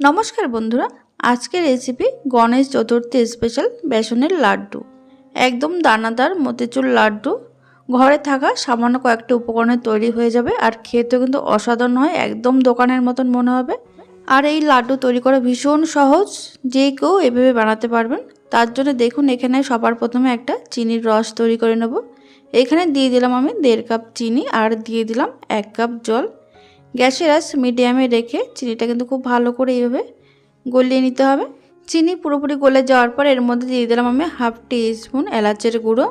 নমস্কার বন্ধুরা, আজকের রেসিপি গণেশ চতুর্থী স্পেশাল বেসনের লাড্ডু। একদম দানাদার মতিচুর লাড্ডু। ঘরে থাকা সামান্য কয়েকটি উপকরণে তৈরি হয়ে যাবে আর খেতে কিন্তু অসাধারণ হয়, একদম দোকানের মতন মনে হবে। আর এই লাড্ডু তৈরি করা ভীষণ সহজ, যে কেউ এভাবে বানাতে পারবেন। তার জন্য দেখুন, এখানে সবার প্রথমে একটা চিনির রস তৈরি করে নেব। এখানে দিয়ে দিলাম আমি দেড় কাপ চিনি আর দিয়ে দিলাম এক কাপ জল। গ্যাসের আস মিডিয়ামে রেখে চিনিটা কিন্তু খুব ভালো করে এইভাবে গলিয়ে নিতে হবে। চিনি পুরোপুরি গলে যাওয়ার পর এর মধ্যে দিয়ে দিলাম আমি হাফ টি স্পুন এলাচের গুঁড়ো।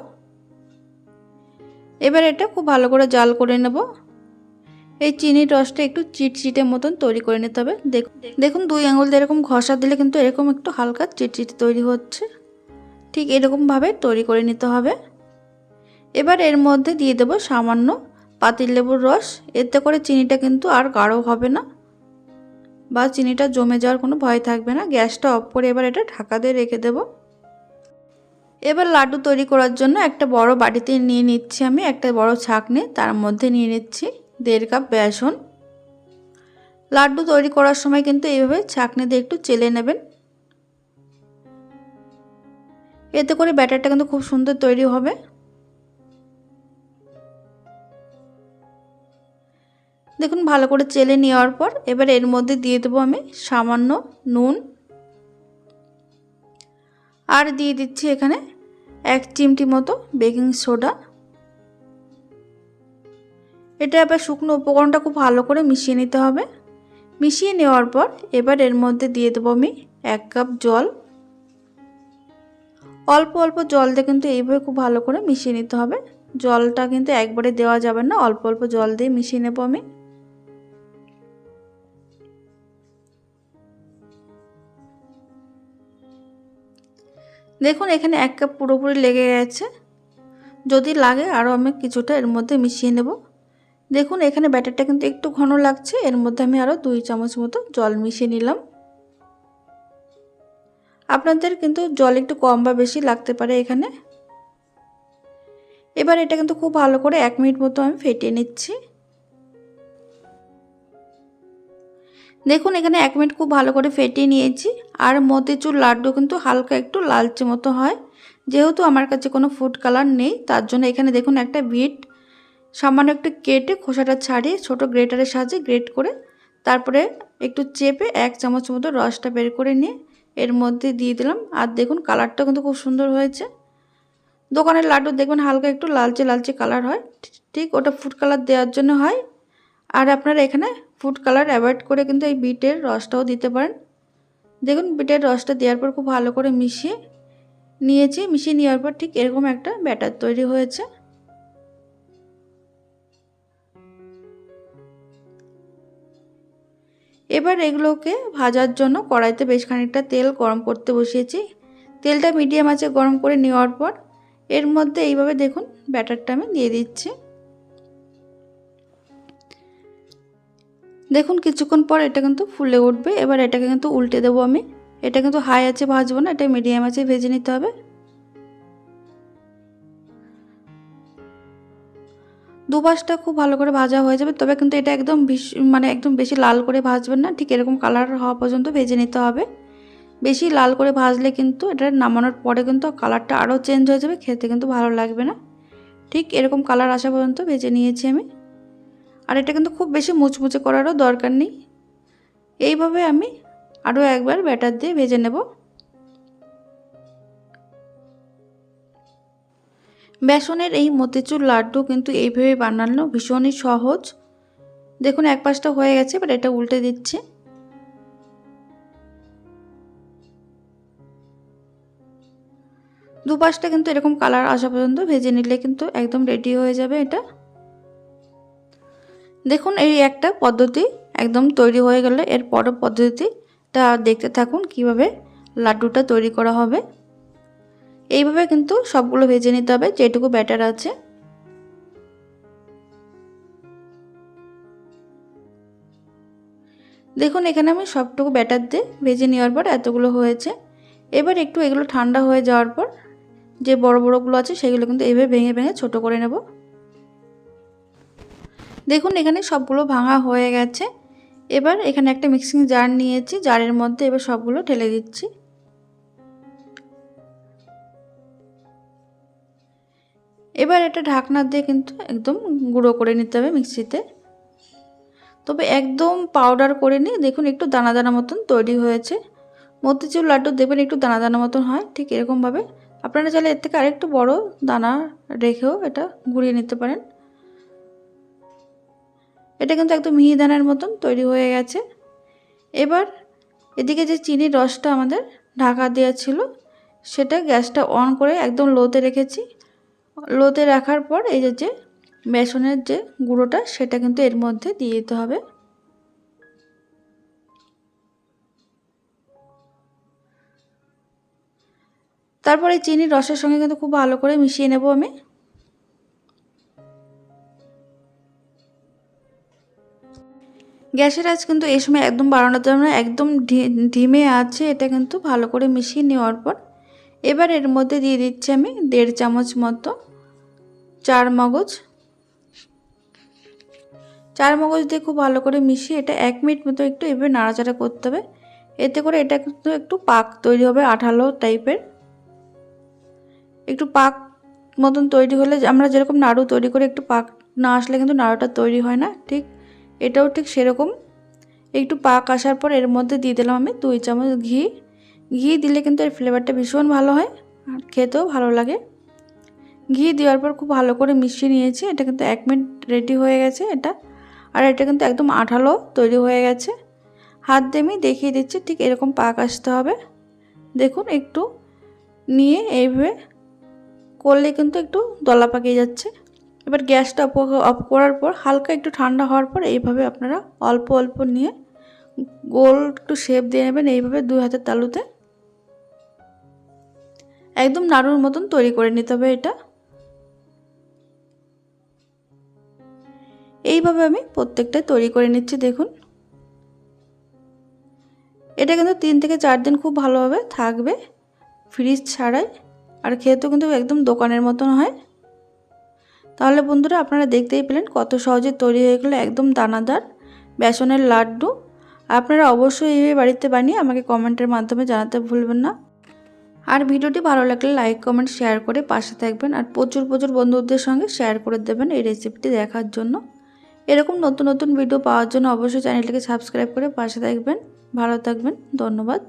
এবার এটা খুব ভালো করে জাল করে নেব। এই চিনির রসটা একটু চিটচিটে মতন তৈরি করে নিতে হবে। দেখুন দেখুন দুই আঙুল দিয়ে এরকম ঘষা দিলে কিন্তু এরকম একটু হালকা চিটচিটে তৈরি হচ্ছে। ঠিক এরকমভাবে তৈরি করে নিতে হবে। এবার এর মধ্যে দিয়ে দেবো সামান্য পাতিল লেবুর রস, এতে করে চিনিটা কিন্তু আর গাঢ় হবে না বা চিনিটা জমে যাওয়ার কোনো ভয় থাকবে না। গ্যাসটা অফ করে এবার এটা ঢাকা দিয়ে রেখে দেব। এবার লাড্ডু তৈরি করার জন্য একটা বড় বাটিতে নিয়ে নিচ্ছি আমি, একটা বড় ছাঁকনি, তার মধ্যে নিয়ে নিচ্ছি দেড় কাপ বেসন। লাড্ডু তৈরি করার সময় কিন্তু এইভাবে ছাঁকনি দিয়ে একটু চেলে নেবেন। এতে করে ব্যাটারটা কিন্তু খুব সুন্দর তৈরি হবে। দেখুন, ভালো করে চেলে নেওয়ার পর এবার এর মধ্যে দিয়ে দেবো আমি সামান্য নুন। আর দিয়ে দিচ্ছি এখানে এক চিমটি মতো বেকিং সোডা। এটা এবার শুকনো উপকরণটা খুব ভালো করে মিশিয়ে নিতে হবে। মিশিয়ে নেওয়ার পর এবার এর মধ্যে দিয়ে দেবো আমি এক কাপ জল। অল্প অল্প জল দিয়ে কিন্তু এইভাবে খুব ভালো করে মিশিয়ে নিতে হবে। জলটা কিন্তু একবারে দেওয়া যাবে না, অল্প অল্প জল দিয়ে মিশিয়ে নেব আমি। দেখুন, এখানে এক কাপ পুরোপুরি লেগে গেছে। যদি লাগে আরও আমি কিছুটা এর মধ্যে মিশিয়ে নেব। দেখুন, এখানে ব্যাটারটা কিন্তু একটু ঘন লাগছে। এর মধ্যে আমি আরও দুই চামচ মতো জল মিশিয়ে নিলাম। আপনাদের কিন্তু জল একটু কম বা বেশি লাগতে পারে এখানে। এবার এটা কিন্তু খুব ভালো করে এক মিনিট মতো আমি ফেটিয়ে নিচ্ছি। দেখুন, এখানে এক মিনিট খুব ভালো করে ফেটিয়ে নিয়েছি। আর মতিচুর লাড্ডু কিন্তু হালকা একটু লালচে মতো হয়। যেহেতু আমার কাছে কোনো ফুড কালার নেই, তার জন্য এখানে দেখুন একটা বিট সামান্য একটু কেটে খোসাটা ছাড়িয়ে ছোট গ্রেটারের সাহায্যে গ্রেট করে তারপরে একটু চেপে এক চামচ মতো রসটা বের করে নিয়ে এর মধ্যে দিয়ে দিলাম। আর দেখুন কালারটা কিন্তু খুব সুন্দর হয়েছে। দোকানের লাড্ডু দেখবেন হালকা একটু লালচে লালচে কালার হয়। ঠিক ওটা ফুড কালার দেওয়ার জন্য হয়। আর আপনারা এখানে ফুড কালার অ্যাভয়েড করে কিন্তু এই বিটের রসটাও দিতে পারেন। দেখুন বিটের রসটা দেওয়ার পর খুব ভালো করে মিশিয়ে নিয়েছি। মিশিয়ে নেওয়ার পর ঠিক এরকম একটা ব্যাটার তৈরি হয়েছে। এবার এগুলোকে ভাজার জন্য কড়াইতে বেশ খানিকটা তেল গরম করতে বসিয়েছি। তেলটা মিডিয়াম আছে গরম করে নেওয়ার পর এর মধ্যে এইভাবে দেখুন ব্যাটারটা আমি দিয়ে দিচ্ছি। দেখুন, কিছুক্ষণ পর এটা কিন্তু ফুলে উঠবে। এবার এটাকে কিন্তু উল্টে দেবো আমি। এটা কিন্তু হাই আছে, ভাজবো না, এটা মিডিয়াম আছে, ভেজে নিতে হবে। দুপাশটা খুব ভালো করে ভাজা হয়ে যাবে, তবে কিন্তু এটা একদম মানে একদম বেশি লাল করে ভাজবেন না। ঠিক এরকম কালার হওয়া পর্যন্ত ভেজে নিতে হবে। বেশি লাল করে ভাজলে কিন্তু এটা নামানোর পরে কিন্তু কালারটা আরও চেঞ্জ হয়ে যাবে, খেতে কিন্তু ভালো লাগবে না। ঠিক এরকম কালার আসা পর্যন্ত ভেজে নিয়েছি আমি। আর এটা কিন্তু খুব বেশি মুচমুচে করারও দরকার নেই। এইভাবে আমি আরও একবার ব্যাটার দিয়ে ভেজে নেব। বেসনের এই মতিচুর লাড্ডু কিন্তু এইভাবে বানানো ভীষণই সহজ। দেখুন, এক পাশটা হয়ে গেছে, এবার এটা উল্টে দিচ্ছে। দুপাশটা কিন্তু এরকম কালার আসা পর্যন্ত ভেজে নিলে কিন্তু একদম রেডি হয়ে যাবে এটা। দেখুন, এই একটা পদ্ধতি একদম তৈরি হয়ে গেলে। এর পরের পদ্ধতিটা দেখতে থাকুন কীভাবে লাড্ডুটা তৈরি করা হবে। এইভাবে কিন্তু সবগুলো ভেজে নিতে হবে, যেটুকু ব্যাটার আছে। দেখুন, এখানে আমি সবটুকু ব্যাটার দিয়ে ভেজে নেওয়ার পর এতগুলো হয়েছে। এবার একটু এগুলো ঠান্ডা হয়ে যাওয়ার পর যে বড় বড়গুলো আছে, সেগুলো কিন্তু এইভাবে ভেঙে ভেঙে ছোট করে নেব। দেখুন, এখানে সবগুলো ভাঙা হয়ে গেছে। এবার এখানে একটা মিক্সিং জার নিয়েছি। জারের মধ্যে এবার সবগুলো ঢেলে দিচ্ছি। এবার এটা ঢাকনা দিয়ে কিন্তু একদম গুঁড়ো করে নিতে হবে মিক্সিতে। তবে একদম পাউডার করে নিয়ে দেখুন, একটু দানা দানা মতন তৈরি হয়েছে। মতিচুর লাড্ডু দেবেন একটু দানা দানা মতন হয়, ঠিক এরকমভাবে। আপনারা চাইলে এর থেকে আরেকটু বড় দানা রেখেও এটা গুঁড়িয়ে নিতে পারেন। এটা কিন্তু একদম মিহি দানার মতন তৈরি হয়ে গেছে। এবার এদিকে যে চিনির রসটা আমাদের ঢাকা দেওয়া ছিল, সেটা গ্যাসটা অন করে একদম লোতে রেখেছি। লোতে রাখার পর এই যে যে বেসনের যে গুঁড়োটা, সেটা কিন্তু এর মধ্যে দিয়ে দিতে হবে। তারপরে চিনির রসের সঙ্গে কিন্তু খুব ভালো করে মিশিয়ে নেব আমি। গ্যাসের আজ কিন্তু এই সময় একদম বাড়ানো যাবে না একদম ধিমে আছে, এটা কিন্তু ভালো করে মিশিয়ে নেওয়ার পর এবার এর মধ্যে দিয়ে দিচ্ছি আমি দেড় চামচ মতো চার মগজ। চার মগজ দিয়ে খুব ভালো করে মিশিয়ে এটা এক মিনিট মতো একটু এভাবে নাড়াচাড়া করতে হবে। এতে করে এটা কিন্তু একটু পাক তৈরি হবে আঠালো টাইপের। একটু পাক মতন তৈরি হলে আমরা যেরকম নাড়ু তৈরি করে একটু পাক না আসলে কিন্তু নাড়ুটা তৈরি হয় না, ঠিক? এটাও ঠিক সেরকম। একটু পাক আসার পর এর মধ্যে দিয়ে দিলাম আমি দুই চামচ ঘি। ঘি দিলে কিন্তু এর ফ্লেভারটা ভীষণ ভালো হয় আর খেতেও ভালো লাগে। ঘি দেওয়ার পর খুব ভালো করে মিশিয়ে নিয়েছি। এটা কিন্তু এক মিনিট রেডি হয়ে গেছে এটা। আর এটা কিন্তু একদম আঠালো তৈরি হয়ে গেছে। হাত দিয়ে আমি দেখিয়ে দিচ্ছি ঠিক এরকম পাক আসতে হবে। দেখুন একটু নিয়ে এইভাবে করলে কিন্তু একটু দলা পাকিয়ে যাচ্ছে। এবার গ্যাসটা অফ করার পর হালকা একটু ঠান্ডা হওয়ার পর এইভাবে আপনারা অল্প অল্প নিয়ে গোল একটু শেপ দিয়ে নেবেন। এইভাবে দুই হাতের তালুতে একদম নাড়ুর মতন তৈরি করে নিতে হবে এটা। এইভাবে আমি প্রত্যেকটাই তৈরি করে নিচ্ছি, দেখুন। এটা কিন্তু তিন থেকে চার দিন খুব ভালোভাবে থাকবে, ফ্রিজ ছাড়াই। আর খেতেও কিন্তু একদম দোকানের মতন হয়। তাহলে বন্ধুরা আপনারা দেখতেই পেলেন কত সহজে তৈরি হয়ে গেলো একদম দানাদার বেসনের লাড্ডু। আপনারা অবশ্যই এইভাবে বাড়িতে বানিয়ে আমাকে কমেন্টের মাধ্যমে জানাতে ভুলবেন না। আর ভিডিওটি ভালো লাগলে লাইক, কমেন্ট, শেয়ার করে পাশে থাকবেন আর প্রচুর প্রচুর বন্ধুদের সঙ্গে শেয়ার করে দেবেন এই রেসিপিটি দেখার জন্য। এরকম নতুন নতুন ভিডিও পাওয়ার জন্য অবশ্যই চ্যানেলটিকে সাবস্ক্রাইব করে পাশে থাকবেন। ভালো থাকবেন, ধন্যবাদ।